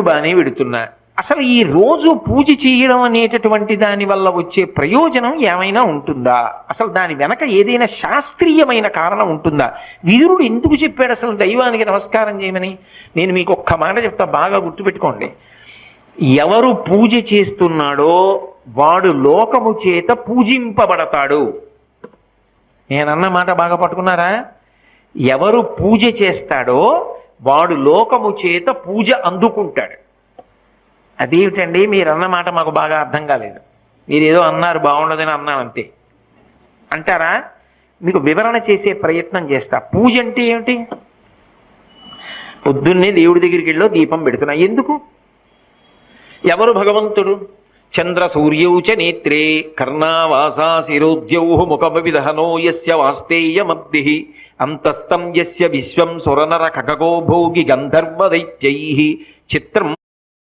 బాగానే పెడుతున్నా అసలు ఈ రోజు పూజ చేయడం అనేటటువంటి దాని వల్ల వచ్చే ప్రయోజనం ఏమైనా ఉంటుందా? అసలు దాని వెనక ఏదైనా శాస్త్రీయమైన కారణం ఉంటుందా? విదురుడు ఎందుకు చెప్పాడు అసలు దైవానికి నమస్కారం చేయమని? నేను మీకు ఒక్క మాట చెప్తా బాగా గుర్తుపెట్టుకోండి. ఎవరు పూజ చేస్తున్నాడో వాడు లోకము చేత పూజింపబడతాడు. నేనన్న మాట బాగా పట్టుకున్నారా? ఎవరు పూజ చేస్తాడో వాడు లోకము చేత పూజ అందుకుంటాడు. అదేమిటండి? మీరు అన్నమాట మాకు బాగా అర్థం కాలేదు. మీరు ఏదో అన్నారు బాగుండదని అన్నాను అంతే. అంటారా? మీకు వివరణ చేసే ప్రయత్నం చేస్తా. పూజ అంటే ఏమిటి? పొద్దున్నే దేవుడి దగ్గరికి వెళ్ళో దీపం పెడుతున్నా. ఎందుకు? ఎవరు భగవంతుడు? చంద్ర సూర్యౌచ చ నేత్రే కర్ణావాసా శిరోద్యౌ ముఖమవిదహనో యస్య వాస్తేయమద్భి అంతస్తం యస్య విశ్వం సురనర ఖగో భోగి గంధర్వ చిత్రం